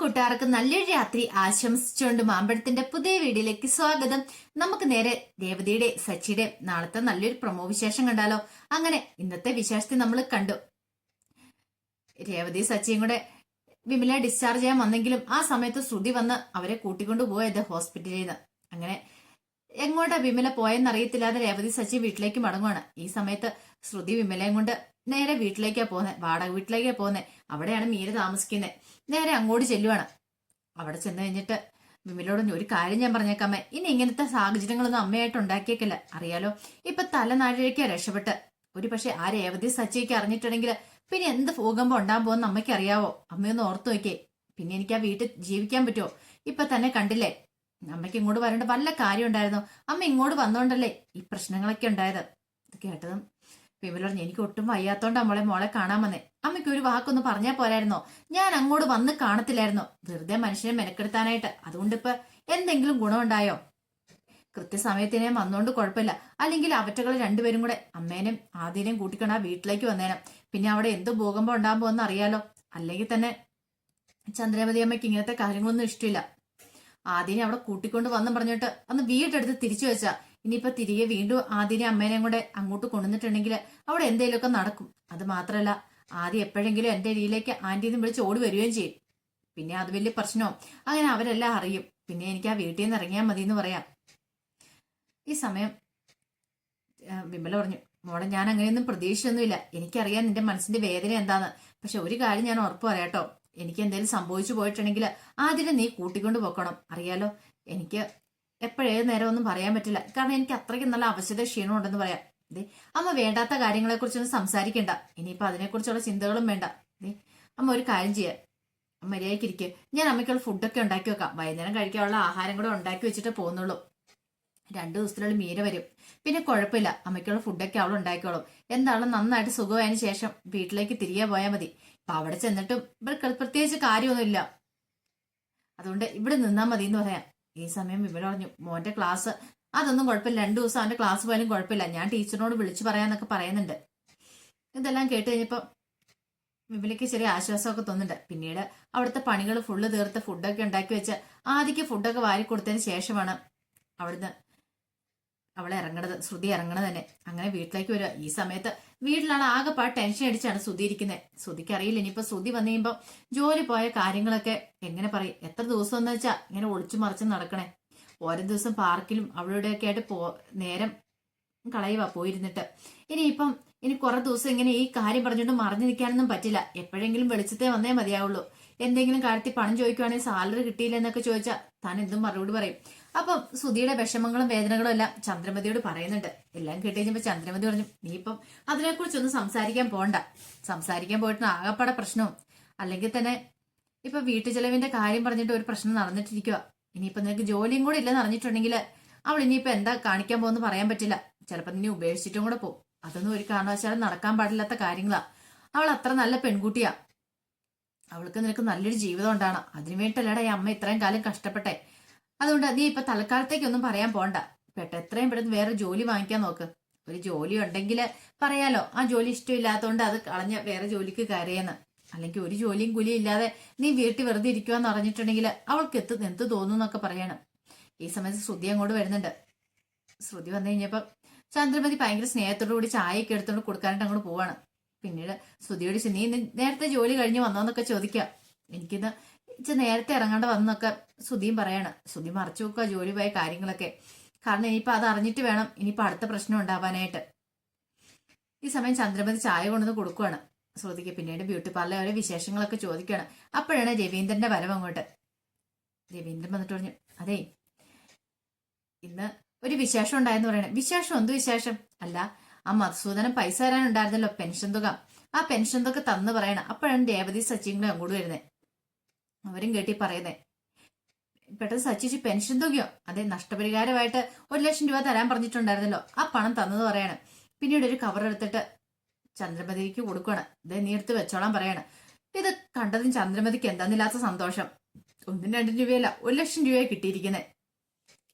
കൂട്ടുകാർക്ക് നല്ലൊരു രാത്രി ആശംസിച്ചുകൊണ്ട് മാമ്പഴത്തിന്റെ പുതിയ വീഡിയോയിലേക്ക് സ്വാഗതം. നമുക്ക് നേരെ രേവതിയുടെ സച്ചിയുടെ നാളത്തെ നല്ലൊരു പ്രൊമോ വിശേഷം കണ്ടാലോ? അങ്ങനെ ഇന്നത്തെ വിശേഷത്തെ നമ്മൾ കണ്ടു. രേവതി സച്ചിയും കൂടെ വിമല ഡിസ്ചാർജ് ചെയ്യാൻ വന്നെങ്കിലും ആ സമയത്ത് ശ്രുതി വന്ന് അവരെ കൂട്ടിക്കൊണ്ടു പോയത് ഹോസ്പിറ്റലിൽ നിന്ന്. അങ്ങനെ എങ്ങോട്ടാ വിമല പോയെന്നറിയത്തില്ലാതെ രേവതി സച്ചി വീട്ടിലേക്ക് മടങ്ങുവാണ്. ഈ സമയത്ത് ശ്രുതി വിമലയും കൊണ്ട് നേരെ വീട്ടിലേക്കാ പോകുന്നത് വാടക വീട്ടിലേക്കാ പോകുന്നത് അവിടെയാണ് മീര താമസിക്കുന്നത് നേരെ അങ്ങോട്ട് ചെല്ലുവാണ്. അവിടെ ചെന്ന് കഴിഞ്ഞിട്ട് വിമലോട് ഒരു കാര്യം ഞാൻ പറഞ്ഞേക്കാമേ. ഇനി ഇങ്ങനത്തെ സാഹചര്യങ്ങളൊന്നും അമ്മയായിട്ട് ഉണ്ടാക്കിയേക്കില്ല. അറിയാലോ? ഇപ്പൊ തലനാഴിലേക്കാ രക്ഷപ്പെട്ട്. ഒരു പക്ഷെ ആ രേവതി സച്ചിയൊക്കെ അറിഞ്ഞിട്ടുണ്ടെങ്കിൽ പിന്നെ എന്ത് ഭൂകമ്പം ഉണ്ടാകാൻ പോകുന്ന അമ്മയ്ക്ക് അറിയാവോ അമ്മയൊന്ന് ഓർത്തു നോക്കേ പിന്നെ എനിക്ക് ആ വീട്ടിൽ ജീവിക്കാൻ പറ്റുമോ ഇപ്പൊ തന്നെ കണ്ടില്ലേ? അമ്മയ്ക്ക് ഇങ്ങോട്ട് വരേണ്ട വല്ല കാര്യം ഉണ്ടായിരുന്നു. അമ്മ ഇങ്ങോട്ട് വന്നോണ്ടല്ലേ ഈ പ്രശ്നങ്ങളൊക്കെ ഉണ്ടായത്? കേട്ടതും വിമല പറഞ്ഞു എനിക്ക് ഒട്ടും വയ്യാത്തോണ്ട് നമ്മളെ മോളെ കാണാൻ വന്നേ. അമ്മയ്ക്ക് ഒരു വാക്കൊന്ന് പറഞ്ഞാൽ പോരായിരുന്നോ? ഞാൻ അങ്ങോട്ട് വന്ന് കാണത്തില്ലായിരുന്നോ? വെറുതെ മനുഷ്യനെ മെനക്കെടുത്താനായിട്ട്. അതുകൊണ്ട് ഇപ്പൊ എന്തെങ്കിലും ഗുണമുണ്ടായോ? കൃത്യസമയത്തിനെ വന്നോണ്ട് കുഴപ്പമില്ല. അല്ലെങ്കിൽ അവറ്റകൾ രണ്ടുപേരും കൂടെ അമ്മേനും ആദ്യനെയും കൂട്ടിക്കൊണ്ട് വീട്ടിലേക്ക് വന്നേനം. പിന്നെ അവിടെ എന്ത് ഭൂകമ്പം ഉണ്ടാകാൻ പോകുന്ന അറിയാലോ? അല്ലെങ്കിൽ തന്നെ ചന്ദ്രമതി അമ്മയ്ക്ക് ഇങ്ങനത്തെ കാര്യങ്ങളൊന്നും ഇഷ്ടമില്ല ആദ്യനെ അവിടെ കൂട്ടിക്കൊണ്ട് വന്നു പറഞ്ഞിട്ട് അന്ന് വീടെടുത്ത് തിരിച്ചു വെച്ചാ. ഇനിയിപ്പോ തിരികെ വീണ്ടും ആദ്യനെ അമ്മേനെയും കൂടെ അങ്ങോട്ട് കൊണ്ടുവന്നിട്ടുണ്ടെങ്കിൽ അവിടെ എന്തെങ്കിലുമൊക്കെ നടക്കും. അത് മാത്രല്ല ആദ്യം എപ്പോഴെങ്കിലും എന്റെ രീതിയിലേക്ക് ആന്റിന്ന് വിളിച്ച് ഓടി വരികയും ചെയ്യും. പിന്നെ അത് വലിയ പ്രശ്നവും. അങ്ങനെ അവരെല്ലാം അറിയും. പിന്നെ എനിക്ക് ആ വീട്ടിൽ നിന്ന് ഇറങ്ങിയാൽ മതി എന്ന് പറയാം. ഈ സമയം വിമല പറഞ്ഞു മോളെ ഞാൻ അങ്ങനെയൊന്നും പ്രതീക്ഷിച്ചൊന്നുമില്ല. എനിക്കറിയാം നിന്റെ മനസ്സിന്റെ വേദന എന്താന്ന്. പക്ഷെ ഒരു കാര്യം ഞാൻ ഉറപ്പ് പറയാട്ടോ എനിക്ക് എന്തെങ്കിലും സംഭവിച്ചു പോയിട്ടുണ്ടെങ്കിൽ ആദ്യം നീ കൂട്ടിക്കൊണ്ട് പോക്കണം. അറിയാലോ? എനിക്ക് എപ്പോഴേത് നേരം ഒന്നും പറയാൻ പറ്റില്ല. കാരണം എനിക്ക് അത്രയ്ക്ക് നല്ല അവശത ക്ഷീണം ഉണ്ടെന്ന് പറയാം. ദേ അമ്മ വേണ്ടാത്ത കാര്യങ്ങളെ കുറിച്ചൊന്നും സംസാരിക്കണ്ട. ഇനിയിപ്പോ അതിനെക്കുറിച്ചുള്ള ചിന്തകളും വേണ്ട. ദേ അമ്മ ഒരു കാര്യം ചെയ്യാം. അമ്മ മര്യാദയ്ക്ക് ഇരിക്കുക ഞാൻ അമ്മയ്ക്കുള്ള ഫുഡൊക്കെ ഉണ്ടാക്കി വെക്കാം. വൈകുന്നേരം കഴിക്കാനുള്ള ആഹാരം കൂടെ ഉണ്ടാക്കി വെച്ചിട്ട് പോകുന്നുള്ളൂ. രണ്ടു ദിവസത്തിനുള്ളിൽ മീര വരും. പിന്നെ കുഴപ്പമില്ല. അമ്മയ്ക്കുള്ള ഫുഡൊക്കെ അവൾ ഉണ്ടാക്കിക്കോളും. എന്താണോ നന്നായിട്ട് സുഖമായതിനു ശേഷം വീട്ടിലേക്ക് തിരികെ പോയാൽ മതി. അപ്പൊ അവിടെ ചെന്നിട്ടും ഇവർക്ക് പ്രത്യേകിച്ച് കാര്യമൊന്നുമില്ല. അതുകൊണ്ട് ഇവിടെ നിന്നാൽ മതി എന്ന് പറയാം. ഈ സമയം വിമല പറഞ്ഞു മോന്റെ ക്ലാസ്. അതൊന്നും കുഴപ്പമില്ല. രണ്ടു ദിവസം അവന്റെ ക്ലാസ് പോയാലും കുഴപ്പമില്ല. ഞാൻ ടീച്ചറിനോട് വിളിച്ചു പറയാന്നൊക്കെ പറയുന്നുണ്ട്. ഇതെല്ലാം കേട്ട് കഴിഞ്ഞപ്പോ വിമലയ്ക്ക് ചെറിയ ആശ്വാസമൊക്കെ തോന്നുന്നുണ്ട്. പിന്നീട് അവിടുത്തെ പണികൾ ഫുള്ള് തീർത്ത് ഫുഡൊക്കെ ഉണ്ടാക്കി വെച്ച് ആദ്യക്ക് ഫുഡൊക്കെ വാരി കൊടുത്തതിന് ശേഷമാണ് അവിടുന്ന് അവളെ ഇറങ്ങണത് ശ്രുതി ഇറങ്ങണത് തന്നെ. അങ്ങനെ വീട്ടിലേക്ക് വരിക. ഈ സമയത്ത് വീട്ടിലാണ് ആകെപ്പാ ടെൻഷൻ അടിച്ചാണ് ശ്രുതി ഇരിക്കുന്നത് ശ്രുതിക്ക് അറിയില്ല ഇനിയിപ്പോ ശ്രുതി വന്നു കഴിയുമ്പോ ജോലി പോയ കാര്യങ്ങളൊക്കെ എങ്ങനെ പറയും? എത്ര ദിവസം എന്ന് വെച്ചാ ഇങ്ങനെ ഒളിച്ചു മറിച്ച് നടക്കണേ? ഓരോ ദിവസം പാർക്കിലും അവിടെയൊക്കെ ആയിട്ട് പോ നേരം കളയുക പോയിരുന്നിട്ട്. ഇനിയിപ്പം ഇനി കുറെ ദിവസം ഇങ്ങനെ ഈ കാര്യം പറഞ്ഞുകൊണ്ട് മറിഞ്ഞു നിൽക്കാനൊന്നും പറ്റില്ല. എപ്പോഴെങ്കിലും വെളിച്ചത്തെ വന്നേ മതിയാവുള്ളൂ. എന്തെങ്കിലും കാര്യത്തിൽ പണം ചോദിക്കുവാണെങ്കിൽ സാലറി കിട്ടിയില്ല എന്നൊക്കെ ചോദിച്ചാൽ താൻ എന്തും മറുപടി പറയും. അപ്പം സുധിയുടെ വിഷമങ്ങളും വേദനകളും എല്ലാം ചന്ദ്രമതിയോട് പറയുന്നുണ്ട്. എല്ലാം കേട്ട് കഴിഞ്ഞപ്പോ ചന്ദ്രമതി പറഞ്ഞു നീ ഇപ്പം അതിനെക്കുറിച്ചൊന്നും സംസാരിക്കാൻ പോണ്ട. സംസാരിക്കാൻ പോയിട്ട് ആകപ്പാടെ പ്രശ്നവും. അല്ലെങ്കിൽ തന്നെ ഇപ്പൊ വീട്ടു ചെലവിന്റെ കാര്യം പറഞ്ഞിട്ട് ഒരു പ്രശ്നം നടന്നിട്ടിരിക്കുക ഇനിയിപ്പോ നിനക്ക് ജോലിയും കൂടെ ഇല്ലെന്ന് അറിഞ്ഞിട്ടുണ്ടെങ്കിൽ അവൾ ഇനിയിപ്പോ എന്താ കാണിക്കാൻ പോകുന്നു പറയാൻ പറ്റില്ല. ചിലപ്പോ നിന്നെ ഉപേക്ഷിച്ചിട്ടും കൂടെ പോകും. അതൊന്നും ഒരു കാരണവശാലും നടക്കാൻ പാടില്ലാത്ത കാര്യങ്ങളാ. അവൾ അത്ര നല്ല പെൺകുട്ടിയാ. അവൾക്ക് നിനക്ക് നല്ലൊരു ജീവിതം ഉണ്ടാണ് അതിനു വേണ്ടിട്ടല്ലടാ ഈ അമ്മ ഇത്രയും കാലം കഷ്ടപ്പെട്ടെ. അതുകൊണ്ട് നീ ഇപ്പൊ തൽക്കാലത്തേക്കൊന്നും പറയാൻ പോണ്ട. പെട്ട എത്രയും പെട്ടെന്ന് വേറെ ജോലി വാങ്ങിക്കാൻ നോക്ക്. ഒരു ജോലി ഉണ്ടെങ്കിൽ പറയാലോ ആ ജോലി ഇഷ്ടമില്ലാത്തതുകൊണ്ട് അത് കളഞ്ഞ വേറെ ജോലിക്ക് കയറിയെന്ന്. അല്ലെങ്കിൽ ഒരു ജോലിയും കൂലിയും ഇല്ലാതെ നീ വീട്ടിൽ വെറുതെ ഇരിക്കുവാന്ന് പറഞ്ഞിട്ടുണ്ടെങ്കിൽ അവൾക്ക് എത്തു എന്ത് തോന്നും എന്നൊക്കെ പറയണം. ഈ സമയത്ത് ശ്രുതി അങ്ങോട്ട് വരുന്നുണ്ട്. ശ്രുതി വന്നു കഴിഞ്ഞപ്പോ ചന്ദ്രമതി ഭയങ്കര സ്നേഹത്തോടു കൂടി ചായയൊക്കെ എടുത്തുകൊണ്ട് കൊടുക്കാനായിട്ട് അങ്ങോട്ട് പോവാണ്. പിന്നീട് ശ്രുതിയോട് നീ നേരത്തെ ജോലി കഴിഞ്ഞ് വന്നോന്നൊക്കെ ചോദിക്കാം. എനിക്കിന്ന് ഇച്ചിരി നേരത്തെ ഇറങ്ങേണ്ട വന്നൊക്കെ സുധീം പറയാണ്. സുധീം മറച്ചു വെക്കുക ജോലി പോയ കാര്യങ്ങളൊക്കെ. കാരണം ഇനിയിപ്പോൾ അത് അറിഞ്ഞിട്ട് വേണം ഇനിയിപ്പോൾ അടുത്ത പ്രശ്നം ഉണ്ടാവാനായിട്ട്. ഈ സമയം ചന്ദ്രമതി ചായ കൊണ്ടുവന്ന് കൊടുക്കുവാണ്. ശ്രുതിക്ക് പിന്നീട് ബ്യൂട്ടി പാർലർ ഓരോ വിശേഷങ്ങളൊക്കെ ചോദിക്കുകയാണ് അപ്പോഴാണ് രവീന്ദ്രന്റെ വരവ് അങ്ങോട്ട്. രവീന്ദ്രൻ വന്നിട്ട് പറഞ്ഞു അതെ ഇന്ന് ഒരു വിശേഷം ഉണ്ടായെന്ന് പറയണേ. വിശേഷം? എന്ത് വിശേഷം? അല്ല ആ മധുസൂദനം പൈസ തരാനുണ്ടായിരുന്നല്ലോ പെൻഷൻ തുക. ആ പെൻഷൻ തുക തന്നു പറയണം. അപ്പോഴാണ് രേവതി സച്ചിൻ കൂടെ അങ്ങോട്ട് വരുന്നേ. അവരും കേട്ടി പറയുന്നേ. പെട്ടെന്ന് സച്ചിച്ച് പെൻഷൻ തുകയോ അതെ നഷ്ടപരിഹാരമായിട്ട് ഒരു ലക്ഷം രൂപ തരാൻ പറഞ്ഞിട്ടുണ്ടായിരുന്നല്ലോ. ആ പണം തന്നത് പറയാണ്. പിന്നീട് ഒരു കവർ എടുത്തിട്ട് ചന്ദ്രമതിക്ക് കൊടുക്കുകയാണ് ഇത് നീ എടുത്ത് വെച്ചോളാൻ പറയാണ്. ഇത് കണ്ടതും ചന്ദ്രമതിക്ക് എന്താന്നില്ലാത്ത സന്തോഷം. ഒന്നും രണ്ടും രൂപയല്ല ഒരു ലക്ഷം രൂപയെ കിട്ടിയിരിക്കുന്നത്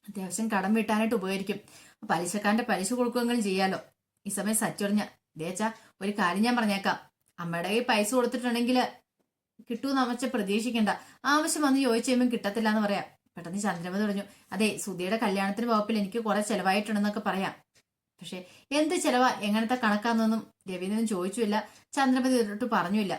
അത്യാവശ്യം കടം വീട്ടാനായിട്ട് ഉപകരിക്കും. പലിശക്കാരന്റെ പലിശ കൊടുക്കുകയെങ്കിലും ചെയ്യാലോ. ഈ സമയം സച്ചൊറിഞ്ഞ ദേച്ചാ ഒരു കാര്യം ഞാൻ പറഞ്ഞേക്കാം. അമ്മയുടെ കൈ പൈസ കൊടുത്തിട്ടുണ്ടെങ്കിൽ കിട്ടൂന്ന് അമ്മച്ച പ്രതീക്ഷിക്കേണ്ട. ആവശ്യം വന്ന് ചോദിച്ചു കഴിയുമ്പോൾ കിട്ടത്തില്ല എന്ന് പറയാം. പെട്ടെന്ന് ചന്ദ്രമതി പറഞ്ഞു അതെ സുധിയുടെ കല്യാണത്തിന് വകുപ്പിൽ എനിക്ക് കുറെ ചെലവായിട്ടുണ്ടെന്നൊക്കെ പറയാം. പക്ഷെ എന്ത് ചെലവാ? എങ്ങനത്തെ കണക്കാന്നൊന്നും രവീന്ദ്രൻ ചോദിച്ചുമില്ല. ചന്ദ്രമതി തൊട്ട് പറഞ്ഞില്ല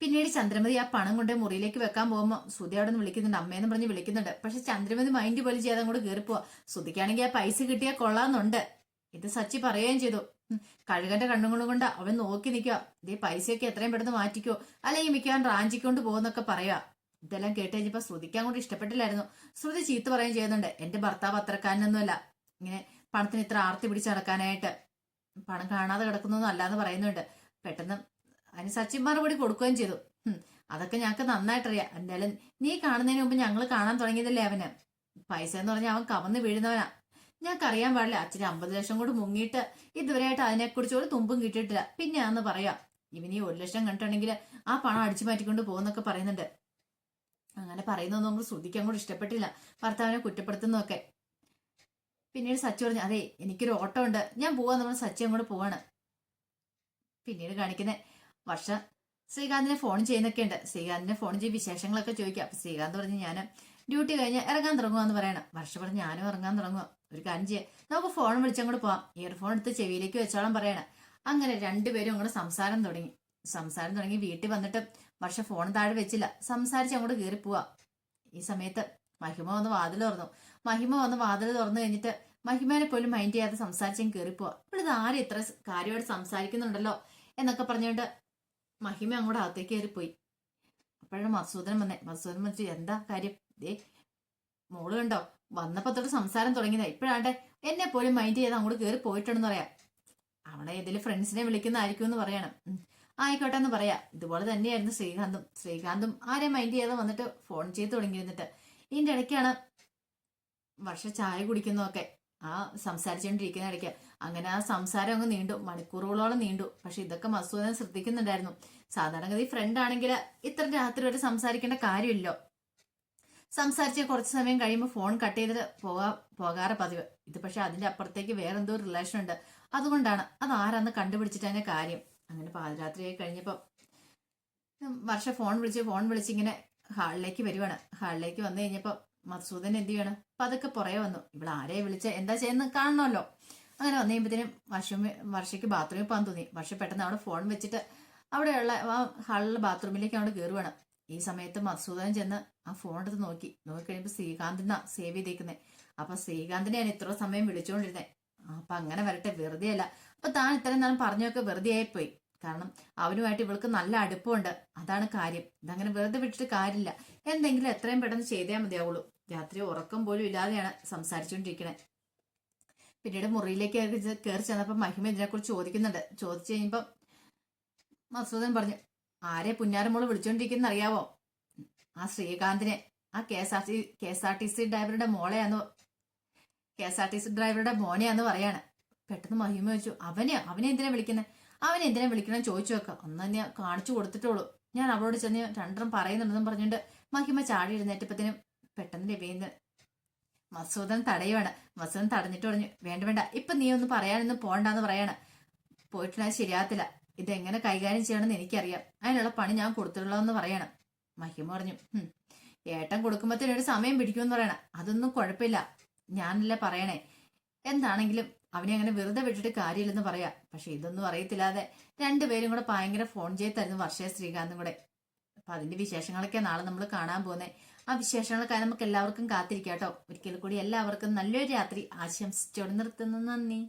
പിന്നീട് ചന്ദ്രമതി ആ പണം കൊണ്ട് മുറിയിലേക്ക് വെക്കാൻ പോകുമ്പോൾ സുധി അവിടെ നിന്ന് വിളിക്കുന്നുണ്ട്. അമ്മയെന്ന് പറഞ്ഞ് വിളിക്കുന്നുണ്ട്. പക്ഷെ ചന്ദ്രമതി മൈൻഡ് പോലും ചെയ്യാതെ അങ്ങോട്ട് കയറിപ്പോവാ സുധിക്കാണെങ്കിൽ ആ പൈസ കിട്ടിയാൽ കൊള്ളാന്നുണ്ട് ഇത് സച്ചി പറയുകയും ചെയ്തു. കഴുകന്റെ കണ്ണുകളും കൊണ്ട് അവൻ നോക്കി നിൽക്കുക. ഇതേ പൈസയൊക്കെ എത്രയും പെട്ടെന്ന് മാറ്റിക്കോ. അല്ലെങ്കിൽ മിക്കവാൻ റാഞ്ചിക്കൊണ്ട് പോകുന്നൊക്കെ പറയാ. ഇതെല്ലാം കേട്ട് കഴിഞ്ഞപ്പോ ശ്രുതിക്കാൻ കൊണ്ട് ഇഷ്ടപ്പെട്ടില്ലായിരുന്നു. ശ്രുതി ചീത്ത പറയുകയും ചെയ്യുന്നുണ്ട്. എന്റെ ഭർത്താവ് അത്രക്കാരനൊന്നുമല്ല. ഇങ്ങനെ പണത്തിന് ഇത്ര ആർത്തി പിടിച്ച് നടക്കാനായിട്ട് പണം കാണാതെ കിടക്കുന്നൊന്നും അല്ലാന്ന് പറയുന്നുണ്ട്. പെട്ടെന്ന് അതിന് സച്ചിൻ മറുപടി കൊടുക്കുകയും ചെയ്തു. അതൊക്കെ ഞങ്ങൾക്ക് നന്നായിട്ടറിയാം. എന്തായാലും നീ കാണുന്നതിന് മുമ്പ് ഞങ്ങൾ കാണാൻ തുടങ്ങിയതല്ലേ അവന്? പൈസ എന്ന് പറഞ്ഞാൽ അവൻ കവന്ന് വീഴുന്നവനാ. ഞങ്ങൾക്ക് അറിയാൻ പാടില്ല. അച്ഛന് അമ്പത് ലക്ഷം കൂടി മുങ്ങിയിട്ട് ഇതുവരെയായിട്ട് അതിനെക്കുറിച്ച് ഒരു തുമ്പും കിട്ടിയിട്ടില്ല. പിന്നെ അന്ന് പറയാം. ഇവന് ഈ ഒരു ലക്ഷം കണ്ടിട്ടുണ്ടെങ്കിൽ ആ പണം അടിച്ചു മാറ്റിക്കൊണ്ട് പോകുന്നൊക്കെ പറയുന്നുണ്ട്. അങ്ങനെ പറയുന്നതൊന്നും നമ്മൾ ശ്രദ്ധിക്കാൻ അങ്ങോട്ട് ഇഷ്ടപ്പെട്ടില്ല. ഭർത്താവിനെ കുറ്റപ്പെടുത്തുന്നൊക്കെ പിന്നീട് സച്ചി പറഞ്ഞു അതെ എനിക്കൊരു ഓട്ടോ ഉണ്ട്. ഞാൻ പോവാന്ന് നമ്മൾ സച്ചി അങ്ങോട്ട് പോവാണ്. പിന്നീട് കാണിക്കുന്നത് വർഷ ശ്രീകാന്തിനെ ഫോൺ ചെയ്യുന്നൊക്കെ ഉണ്ട്. ശ്രീകാന്തിനെ ഫോൺ ചെയ്ത് വിശേഷങ്ങളൊക്കെ ചോദിക്കുക അപ്പൊ ശ്രീകാന്ത് പറഞ്ഞ് ഞാൻ ഡ്യൂട്ടി കഴിഞ്ഞ് ഇറങ്ങാൻ തുടങ്ങുമെന്ന് പറയണം. വർഷ പറഞ്ഞ് ഞാനും ഇറങ്ങാൻ തുടങ്ങുക ഒരു കാര്യം ചെയ്യാം. നമുക്ക് ഫോൺ വിളിച്ചങ്ങോട്ട് പോവാം. ഇയർഫോൺ എടുത്ത് ചെവിയിലേക്ക് വെച്ചോളം പറയണം. അങ്ങനെ രണ്ടുപേരും അങ്ങോട്ട് സംസാരം തുടങ്ങി. സംസാരം തുടങ്ങി വീട്ടിൽ വന്നിട്ട് പക്ഷെ ഫോൺ താഴെ വെച്ചില്ല. സംസാരിച്ച് അങ്ങോട്ട് കയറി പോവാ. ഈ സമയത്ത് മഹിമ വന്ന് വാതിൽ തുറന്നു. മഹിമ വന്ന് വാതിൽ തുറന്നു കഴിഞ്ഞിട്ട് മഹിമേനെ പോലും മൈൻഡ് ചെയ്യാതെ സംസാരിച്ചും കയറി പോവാ. ഇവിടെ ആരും ഇത്ര കാര്യമായിട്ട് സംസാരിക്കുന്നുണ്ടല്ലോ? എന്നൊക്കെ പറഞ്ഞുകൊണ്ട് മഹിമ അങ്ങോട്ട് അകത്തേക്ക് കയറിപ്പോയി അപ്പോഴാണ് മസൂദൻ വന്നേ. മസൂദൻ വന്നിട്ട് എന്താ കാര്യം? ദേ മോൾ കണ്ടോ? വന്നപ്പോ തൊട്ട് സംസാരം തുടങ്ങിയതാ. ഇപ്പോഴാണ്ടെ എന്നെ പോലും മൈൻഡ് ചെയ്ത് അങ്ങോട്ട് കയറി പോയിട്ടുണ്ടെന്ന് പറയാം. അവളെ ഏതെങ്കിലും ഫ്രണ്ട്സിനെ വിളിക്കുന്നതായിരിക്കും എന്ന് പറയണം. ആയിക്കോട്ടെ എന്ന് പറയാ. ഇതുപോലെ തന്നെയായിരുന്നു ശ്രീകാന്തും. ശ്രീകാന്തും ആരെ മൈൻഡ് ചെയ്യാതെ വന്നിട്ട് ഫോൺ ചെയ്ത് തുടങ്ങിയിരുന്നിട്ട്. ഇതിന്റെ ഇടയ്ക്കാണ് വർഷ ചായ കുടിക്കുന്നതൊക്കെ. ആ സംസാരിച്ചുകൊണ്ടിരിക്കുന്ന ഇടയ്ക്ക് അങ്ങനെ ആ സംസാരം അങ്ങ് നീണ്ടു. മണിക്കൂറുകളോളം നീണ്ടു. പക്ഷെ ഇതൊക്കെ മസൂദൻ ശ്രദ്ധിക്കുന്നുണ്ടായിരുന്നു. സാധാരണഗതി ഫ്രണ്ട് ആണെങ്കിൽ ഇത്ര രാത്രി വരെ സംസാരിക്കേണ്ട കാര്യമില്ലോ. സംസാരിച്ച് കുറച്ച് സമയം കഴിയുമ്പോൾ ഫോൺ കട്ട് ചെയ്തിട്ട് പോകാ പോകാറ് പതിവ്. ഇത് പക്ഷെ അതിന്റെ അപ്പുറത്തേക്ക് വേറെന്തോ റിലേഷൻ ഉണ്ട്. അതുകൊണ്ടാണ് അത് ആരാന്ന് കണ്ടുപിടിച്ചിട്ട് തന്നെ കാര്യം. അങ്ങനെ പാതിരാത്രിയായി കഴിഞ്ഞപ്പോൾ വർഷ ഫോൺ വിളിച്ച് ഫോൺ വിളിച്ചിങ്ങനെ ഹാളിലേക്ക് വരുവാണ്. ഹാളിലേക്ക് വന്നു കഴിഞ്ഞപ്പോൾ മധുസൂദൻ എന്ത് ചെയ്യണം? അപ്പൊ അതൊക്കെ പുറകെ വന്നു. ഇവിടെ ആരെ വിളിച്ച? എന്താ ചെയ്യുന്ന കാണണമല്ലോ. അങ്ങനെ വന്നു കഴിയുമ്പത്തേനും വർഷം വർഷയ്ക്ക് ബാത്റൂമിൽ പോകാൻ തോന്നി. വർഷ പെട്ടെന്ന് അവിടെ ഫോൺ വെച്ചിട്ട് അവിടെയുള്ള ആ ഹാളിലെ ബാത്റൂമിലേക്ക് അവിടെ കയറുവാണ് ഈ സമയത്ത് മധുസൂദനൻ ചെന്ന് ആ ഫോൺ എടുത്ത് നോക്കി. നോക്കിക്കഴിയുമ്പോൾ ശ്രീകാന്തിനാ സേവ് ചെയ്തേക്കുന്നത് അപ്പൊ ശ്രീകാന്തിനെയാണ് ഇത്ര സമയം വിളിച്ചുകൊണ്ടിരുന്നത് അപ്പൊ അങ്ങനെ വരട്ടെ വെറുതെ അല്ല അപ്പൊ താൻ ഇത്രയും നാളും പറഞ്ഞൊക്കെ വെറുതെ ആയിപ്പോയി. കാരണം അവനുമായിട്ട് ഇവൾക്ക് നല്ല അടുപ്പമുണ്ട്. അതാണ് കാര്യം. ഇതങ്ങനെ വെറുതെ വിട്ടിട്ട് കാര്യമില്ല. എന്തെങ്കിലും എത്രയും പെട്ടെന്ന് ചെയ്തേ മതിയാവുള്ളൂ. രാത്രി ഉറക്കം പോലും ഇല്ലാതെയാണ് സംസാരിച്ചുകൊണ്ടിരിക്കണേ പിന്നീട് മുറിയിലേക്ക് കയറി ചെന്നപ്പോൾ മഹിമ ഇതിനെക്കുറിച്ച് ചോദിക്കുന്നുണ്ട്. ചോദിച്ചു കഴിയുമ്പോൾ മസൂദൻ പറഞ്ഞു ആരെ പുന്നാരമോൾ വിളിച്ചോണ്ടിരിക്കുന്ന അറിയാവോ? ആ ശ്രീകാന്തിനെ. ആ K S R T K S R T C ഡ്രൈവറുടെ മോളെയാന്ന് K S R T C ഡ്രൈവറുടെ മോനെയാന്ന് പറയാണ്. പെട്ടെന്ന് മഹിമ ചോദിച്ചു അവനെ അവനെ എന്തിനാ വിളിക്കുന്നത് അവനെ എന്തിനാ വിളിക്കണം ചോദിച്ചു വെക്കാം ഒന്ന് തന്നെ കാണിച്ചു കൊടുത്തിട്ടുള്ളൂ ഞാൻ അവളോട് ചെന്ന് രണ്ടും പറയുന്നുണ്ടെന്നും പറഞ്ഞുകൊണ്ട് മഹിമ ചാടി എഴുന്നേറ്റപ്പത്തിനും പെട്ടെന്ന് രവീന്ദ്രൻ മസൂദൻ തടയുവാണ്. മസൂദൻ തടഞ്ഞിട്ട് പറഞ്ഞു വേണ്ട വേണ്ട. ഇപ്പൊ നീ ഒന്ന് പറയാനൊന്നും പോണ്ടെന്ന് പറയാണ്. പോയിട്ടുണ്ടെങ്കിൽ ശരിയാകത്തില്ല ഇതെങ്ങനെ കൈകാര്യം ചെയ്യണമെന്ന് എനിക്കറിയാം. അതിനുള്ള പണി ഞാൻ കൊടുത്തിട്ടുള്ളതെന്ന് പറയണം. മഹിമ പറഞ്ഞു "ഹും, ഏട്ടൻ കൊടുക്കുമ്പോഴത്തേനും ഒരു സമയം പിടിക്കുമെന്ന് പറയണം. അതൊന്നും കുഴപ്പമില്ല. ഞാനല്ലേ പറയണേ. എന്താണെങ്കിലും അവനെ അങ്ങനെ വെറുതെ വിട്ടിട്ട് കാര്യമില്ലെന്ന് പറയാം. പക്ഷെ ഇതൊന്നും അറിയത്തില്ലാതെ രണ്ടുപേരും കൂടെ ഭയങ്കര ഫോൺ ചെയ്തായിരുന്നു വർഷയ ശ്രീകാന്തും കൂടെ. അപ്പൊ അതിന്റെ വിശേഷങ്ങളൊക്കെ നാളെ നമ്മൾ കാണാൻ പോകുന്നത് ആ വിശേഷങ്ങൾക്കായി നമുക്ക് എല്ലാവർക്കും കാത്തിരിക്കാട്ടോ ഒരിക്കൽ കൂടി എല്ലാവർക്കും നല്ലൊരു രാത്രി ആശംസിച്ചോട് നിർത്തുന്നു. നന്ദി.